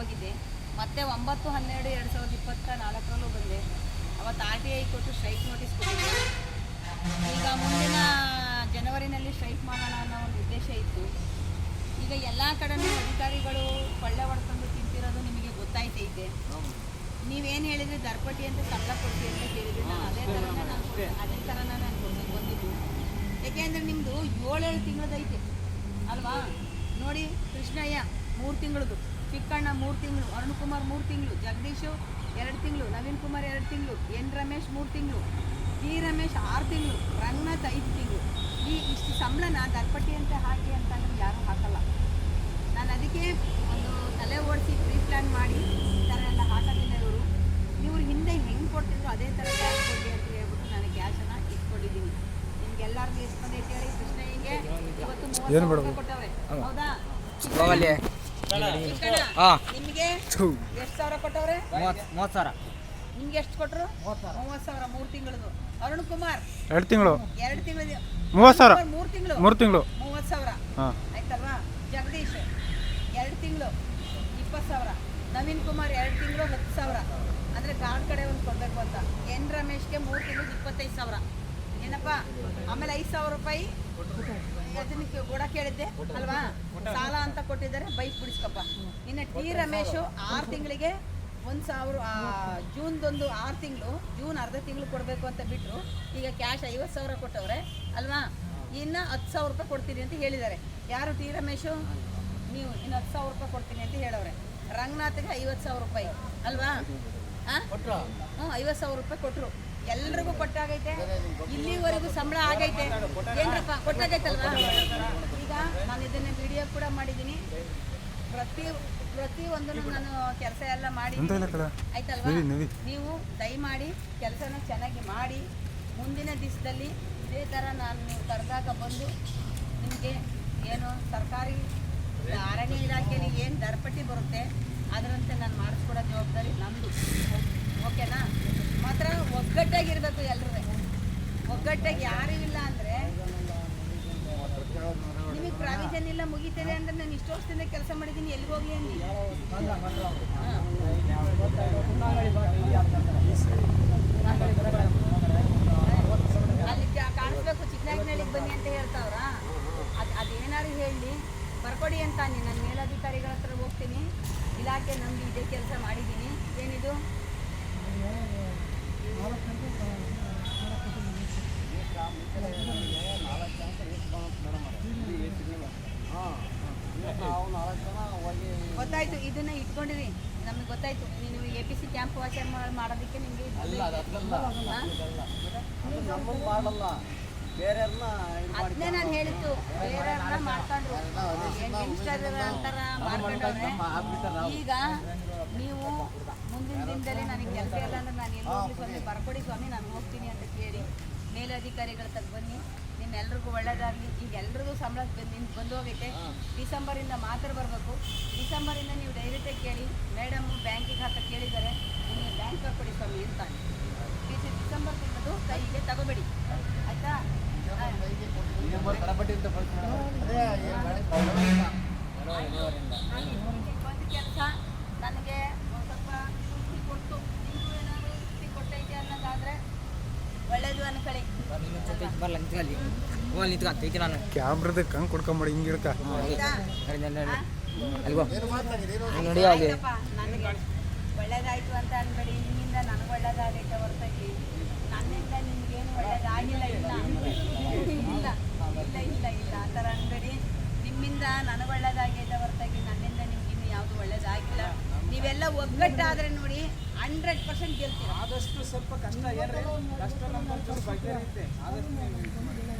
ಬಂದಿದ್ದೆ ಮತ್ತೆ ಒಂಬತ್ತು, ಹನ್ನೆರಡು, ಎರಡು ಸಾವಿರದ ಇಪ್ಪತ್ತ ನಾಲ್ಕರಲ್ಲೂ ಬಂದೆ. ಅವತ್ತು ಆರ್ ಟಿ ಐ ಕೊಟ್ಟು ಸ್ಟ್ರೈಕ್ ನೋಟಿಸ್ ಕೊಟ್ಟಿದ್ದೆ. ಈಗ ಮುಂದಿನ ಜನವರಿನಲ್ಲಿ ಸ್ಟ್ರೈಕ್ ಮಾಡೋಣ ಅನ್ನೋ ಒಂದು ಉದ್ದೇಶ ಇತ್ತು. ಈಗ ಎಲ್ಲ ಕಡೆನೂ ಅಧಿಕಾರಿಗಳು ಕೊಳ್ಳೆ ಹೊಡ್ಕೊಂಡು ತಿಂತಿರೋದು ನಿಮಗೆ ಗೊತ್ತಾಯ್ತೈತೆ ನೀವೇನು ಹೇಳಿದ್ರಿ ದರ್ಪಟಿ ಅಂತ ಸಂಬಳ ಕೊಡ್ತೀವಿ ಅಂತ ಕೇಳಿದ್ರಿ. ನಾನು ಅದೇ ಥರನೇ ನಾನು. ಅದೇ ಥರನೇ ನಾನು ಬಂದಿದ್ದು. ಯಾಕೆಂದ್ರೆ ನಿಮ್ಮದು ಏಳೇಳು ತಿಂಗಳದೈತೆ. ಅಲ್ವಾ? ನೋಡಿ ಕೃಷ್ಣಯ್ಯ ಮೂರು ತಿಂಗಳದು ಚಿಕ್ಕಣ್ಣ ಮೂರು ತಿಂಗಳು ಅರುಣ್ ಕುಮಾರ್ ಮೂರು ತಿಂಗಳು ಜಗದೀಶು ಎರಡು ತಿಂಗಳು ನವೀನ್ ಕುಮಾರ್ ಎರಡು ತಿಂಗಳು ಎನ್ ರಮೇಶ್ ಮೂರು ತಿಂಗಳು ಟಿ ರಮೇಶ್ ಆರು ತಿಂಗಳು ರಂಗನಾಥ್ ಐದು ತಿಂಗಳು. ಈ ಇಷ್ಟು ಸಂಬಳನ ದರ್ಪಟ್ಟಿ ಅಂತ ಹಾಕಿ ಅಂತ ನಮ್ಗೆ ಯಾರೂ ಹಾಕಲ್ಲ. ನಾನು ಅದಕ್ಕೆ ಒಂದು ತಲೆ ಓಡಿಸಿ ಪ್ರೀ ಪ್ಲ್ಯಾನ್ ಮಾಡಿ ಈ ಥರ ಎಲ್ಲ ಹಾಕೋದಿಲ್ಲ ಇವರು. ಇವ್ರು ಹಿಂದೆ ಹೆಂಗೆ ಕೊಡ್ತಿದ್ರು ಅದೇ ಥರ ಕ್ಯಾಶ್ ಕೊಡಿ ಅಂತ ಹೇಳ್ಬಿಟ್ಟು ನಾನು ಕ್ಯಾಶನ್ನು ಇಟ್ಕೊಂಡಿದ್ದೀನಿ. ನಿಮ್ಗೆ ಎಲ್ಲರಿಗೂ ಇಸ್ಕೊಂಡೈತೆ ಹೇಳಿ ಕೃಷ್ಣಯ್ಯಗೆ ಇವತ್ತು ಮೂವತ್ತು ಕೊಟ್ಟವ್ರೆ. ಹೌದಾ? ಹೋಗಲ್ಲಿ ಹಾಂ ನಿಮಗೆ ಎಷ್ಟು ಸಾವಿರ ಕೊಟ್ಟವ್ರೆ? ಮೂವತ್ತು ಮೂವತ್ತು ಸಾವಿರ. ನಿಮ್ಗೆ ಎಷ್ಟು ಕೊಟ್ಟರು ಮೂವತ್ತು ಸಾವಿರ. ಮೂರು ತಿಂಗಳದು. ಅರುಣ್ ಕುಮಾರ್. ಎರಡು ತಿಂಗಳು. ಎರಡು ತಿಂಗಳು ಮೂವತ್ತು ಸಾವಿರ. ಮೂರು ತಿಂಗಳು. ಮೂರು ತಿಂಗಳು. ಮೂವತ್ತು ಸಾವಿರ. ಹಾಂ. ಆಯ್ತಲ್ವಾ? ಜಗದೀಶ್ ಎರಡು ತಿಂಗಳು. ಇಪ್ಪತ್ತು ಸಾವಿರ. ನವೀನ್ ಕುಮಾರ್ ಎರಡು ತಿಂಗಳು ಹತ್ತು ಸಾವಿರ. ಅಂದರೆ ಗಾಡ್ ಕಡೆ ಒಂದು ಕೊಡಬೇಕು ಅಂತ. ಎನ್ ರಮೇಶ್ಗೆ ಮೂರು ತಿಂಗಳು ಇಪ್ಪತ್ತೈದು ಸಾವಿರ. ಏನಪ್ಪ? ಆಮೇಲೆ ಐದು ಸಾವಿರ ರೂಪಾಯಿ. ಅದನ್ನ ಕೂಡ ಕೇಳಿದ್ದೆ ಅಲ್ವಾ? ಸಾಲ ಅಂತ ಕೊಟ್ಟಿದ್ದಾರೆ ಬೈಕ್ ಬಿಡಿಸ್ಕಪ್ಪ. ಇನ್ನು ಟಿ ರಮೇಶು ಆರು ತಿಂಗಳಿಗೆ ಒಂದು ಸಾವಿರ ಜೂನ್ದೊಂದು ಆರು ತಿಂಗಳು ಜೂನ್ ಅರ್ಧ ತಿಂಗಳು ಕೊಡಬೇಕು ಅಂತ ಬಿಟ್ಟರು ಈಗ ಕ್ಯಾಶ್ ಐವತ್ತು ಸಾವಿರ ಕೊಟ್ಟವ್ರೆ ಅಲ್ವಾ? ಇನ್ನು ಹತ್ತು ಸಾವಿರ ರೂಪಾಯಿ ಕೊಡ್ತೀನಿ ಅಂತ ಹೇಳಿದ್ದಾರೆ. ಯಾರು ಟಿ ರಮೇಶು? ನೀವು ಇನ್ನು ಹತ್ತು ಸಾವಿರ ರೂಪಾಯಿ ಕೊಡ್ತೀನಿ ಅಂತ ಹೇಳವ್ರೆ. ರಂಗನಾಥ್ಗೆ ಐವತ್ತು ಸಾವಿರ ರೂಪಾಯಿ ಅಲ್ವಾ? ಹಾಂ ಹ್ಞೂ ಐವತ್ತು ಸಾವಿರ ರೂಪಾಯಿ ಕೊಟ್ಟರು ಎಲ್ರಿಗೂ ಕೊಟ್ಟಾಗೈತೆ ಇಲ್ಲಿವರೆಗೂ ಸಂಬಳ ಆಗೈತೆ. ಏನ್ರಪ್ಪ ಕೊಟ್ಟಾಗೈತಲ್ವಾ? ಈಗ ನಾನು ಇದನ್ನ ವಿಡಿಯೋ ಕೂಡ ಮಾಡಿದ್ದೀನಿ. ಪ್ರತಿ ಪ್ರತಿ ಒಂದು ನಾನು ಕೆಲಸ ಎಲ್ಲ ಮಾಡಿ ಆಯ್ತಲ್ವಾ? ನವಿ ದಯಮಾಡಿ ಕೆಲಸನ ಚೆನ್ನಾಗಿ ಮಾಡಿ. ಮುಂದಿನ ದಿವಸದಲ್ಲಿ ಇದೇ ಥರ ನಾನು ಕರೆದಾಗ ಬಂದು ನಿಮಗೆ ಏನು ಸರ್ಕಾರಿ ಅರಣ್ಯ ಇಲಾಖೆಯಲ್ಲಿ ಏನು ದರಪಟ್ಟಿ ಬರುತ್ತೆ ಅದರಂತೆ ನಾನು ಮಾಡಿಸ್ಕೊಡೋ ಜವಾಬ್ದಾರಿ ನಮ್ಮದು ಒಗ್ಗಟ್ಟಾಗಿ ಯಾರು ಇಲ್ಲ ಅಂದ್ರೆ ನಿಮಗೆ ಪ್ರಾವಿಷನ್ ಇಲ್ಲ, ಮುಗಿತದೆ ಅಂದ್ರೆ ನಾನು ಇಷ್ಟು ವರ್ಷದಿಂದ ಕೆಲಸ ಮಾಡಿದ್ದೀನಿ ಎಲ್ಲಿ ಹೋಗ್ಲಿ ಅಂದಿ? ಅಲ್ಲಿ ಕಾಣಿಸ್ಬೇಕು ಚಿಕ್ಕನಾಗಿನಳ್ಳಿಗೆ ಬನ್ನಿ ಅಂತ ಹೇಳ್ತಾವ್ರ? ಅದು ಅದೇನಾದ್ರು ಹೇಳಿ, ಬರ್ಕೊಡಿ ಅಂತ ನೀನು ನನ್ನ ಮೇಲಧಿಕಾರಿಗಳ ಹತ್ರ ಹೋಗ್ತೀನಿ. ಇಲಾಖೆ ನಂಬಿ ಇದೇ ಕೆಲಸ ಮಾಡಿದ್ದೀನಿ. ಏನಿದು? ಗೊತ್ತಾಯ್ತು ಇದನ್ನ ಇಟ್ಕೊಂಡಿರಿ. ನಮಗೆ ಗೊತ್ತಾಯ್ತು. ನೀನು A P C camp watcher ಮಾಡೋದಕ್ಕೆ ನಿಮಗೆ ಅದನ್ನೇ ನಾನು ಹೇಳಿದ್ದು. ಬೇರೆಯವ್ರನ್ನ ಮಾಡ್ಕೊಂಡ್ರು ಮಿನಿಸ್ಟರ್ ಅಂತಾರ ಮಾಡ್ಕೊಂಡವ್ರೆ. ಈಗ ನೀವು ಮುಂದಿನ ದಿನದಲ್ಲಿ ನನಗೆ ಕೆಲಸ ಇಲ್ಲ ಅಂದ್ರೆ ನಾನು ಎಲ್ಲಿ ಹೋಗ್ಲಿ ಸ್ವಾಮಿ? ಬರ್ಕೊಡಿ ಸ್ವಾಮಿ ನಾನು ಹೋಗ್ತೀನಿ ಅಂತ ಕೇಳಿ ಮೇಲಧಿಕಾರಿಗಳ ತಗ ಬನ್ನಿ. ನಿಮ್ಮೆಲ್ರಿಗೂ ಒಳ್ಳೇದಾಗಲಿ. ಈಗ ಎಲ್ರಿಗೂ ಸಂಬಳ ಬಂದು ನಿಮ್ಗೆ ಬಂದು ಹೋಗೈತೆ. ಡಿಸೆಂಬರಿಂದ ಮಾತ್ರ ಬರಬೇಕು. ಡಿಸೆಂಬರಿಂದ ನೀವು ಡೈರೆಕ್ಟಾಗಿ ಕೇಳಿ. ಮೇಡಮ್ ಬ್ಯಾಂಕಿಗೆ ಹಾಕ ಕೇಳಿದ್ದಾರೆ. ನಿಮಗೆ ಬ್ಯಾಂಕ್ ಕೊಡಿ ಸ್ವಾಮಿ ಅಂತ. ಡಿಸೆಂಬರ್ ತಿಂಗಳು ಕೈಗೆ ತಗೋಬೇಡಿ. ಆಯ್ತಾ? ಒಂದು ಕೆಲಸ. ನನಗೆ ಒಂದು ಸ್ವಲ್ಪ ತೃಪ್ತಿ ಕೊಟ್ಟು ನಿಮಗೂ ಏನಾದರೂ ತೃಪ್ತಿ ಕೊಟ್ಟೈತೆ ಅನ್ನೋದಾದರೆ ಒಳ್ಳೇದು ಅನ್ಕೊಳ್ಳಿ. ಬರಲ್ಲ ನಿಂತ್ಕೊಳ್ಳಿ ಹೋಗಿ ನಿಂತ್ಕ ತೆಗಿತೀನಿ ನಾನು? ಕ್ಯಾಮ್ರದ ಹಂಗೆ ಕೊಡ್ಕೊಂಬಿಡಿ ಹಿಂಗೆ ಇಡ್ಕ ಆಯ್ತಾ? ನಡಿ, ಅಲ್ಲಿ ಒಳ್ಳೇದಾಯ್ತು ಅಂತ ಅನ್ಬೇಡಿ. ನಿಮ್ಮಿಂದ ನನಗೆ ಒಳ್ಳೇದಾಗೈತೆ ಹೊರತಾಗಿ. ನನ್ನಿಂದ ನಿಮ್ಗೇನು ಒಳ್ಳೇದಾಗಿಲ್ಲ ಇಲ್ಲ ಇಲ್ಲ ಇಲ್ಲ ಇಲ್ಲ ಇಲ್ಲ ಆ ಥರ ಅನ್ಬೇಡಿ. ನಿಮ್ಮಿಂದ ನನಗೆ ಒಳ್ಳೇದಾಗೈತೆ ಹೊರತಾಗಿ ನನ್ನಿಂದ ನಿಮ್ಗೆ ಇನ್ನು ಯಾವುದು ಒಳ್ಳೇದಾಗಿಲ್ಲ ನೀವೆಲ್ಲ ಒಗ್ಗಟ್ಟಾದರೆ ನೋಡಿ ಹಂಡ್ರೆಡ್ ಪರ್ಸೆಂಟ್ ಗೆಲ್ತೀವಿ ಆದಷ್ಟು ಸ್ವಲ್ಪ ಕಷ್ಟ ಕಷ್ಟ ಆದಷ್ಟು